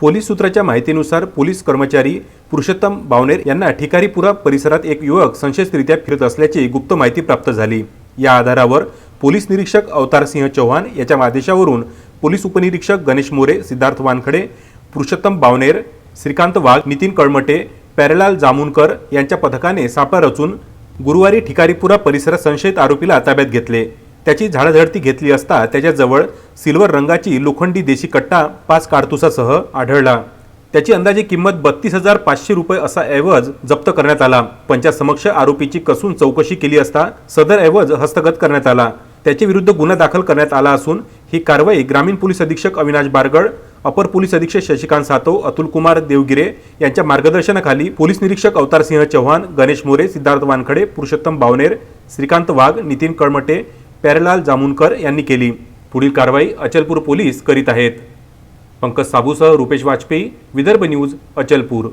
Police सूत्राच्या माहितीनुसार police कर्मचारी पुरुषोत्तम बावनेर यांना ठिकारीपुरा परिसरात एक युवक संशयितरित्या फिरत असल्याची गुप्त माहिती प्राप्त झाली. या आधारावर पोलीस निरीक्षक अवतारसिंह चव्हाण याच्या आदेशावरून पोलीस उपनिरीक्षक गणेश मोरे सिद्धार्थ वानखडे पुरुषोत्तम बावनेर श्रीकांत वाघ नितीन कळमटे प्यारेलाल जामुनकर यांच्या पथकाने सापळा रचून गुरुवारी ठिकारीपुरा परिसरात संशयित आरोपीला ताब्यात घेतले. त्याची झाडाझडती घेतली असता त्याच्याजवळ सिल्वर रंगाची लोखंडी देशी कट्टा पाच कारतुसासह आढळला. त्याची अंदाजे किंमत बत्तीस हजार पाचशे रुपये असा ऐवज जप्त करण्यात आला. पंचासमक्ष आरोपीची कसून चौकशी केली असता सदर ऐवज हस्तगत करण्यात आला. त्याच्या विरुद्ध गुन्हा दाखल करण्यात आला असून ही कारवाई ग्रामीण पोलीस अधीक्षक अविनाश बारगड अपर पोलीस अधीक्षक शशिकांत सातव अतुल कुमार देवगिरे यांच्या मार्गदर्शनाखाली पोलीस निरीक्षक अवतारसिंह चव्हाण गणेश मोरे सिद्धार्थ वानखडे पुरुषोत्तम बावनेर श्रीकांत वाघ नितीन कळमटे प्यारेलाल जामुनकर यांनी केली. पुढील कारवाई अचलपूर पोलीस करीत आहेत. पंकज साबूसह रुपेश वाजपेयी विदर्भ न्यूज अचलपूर.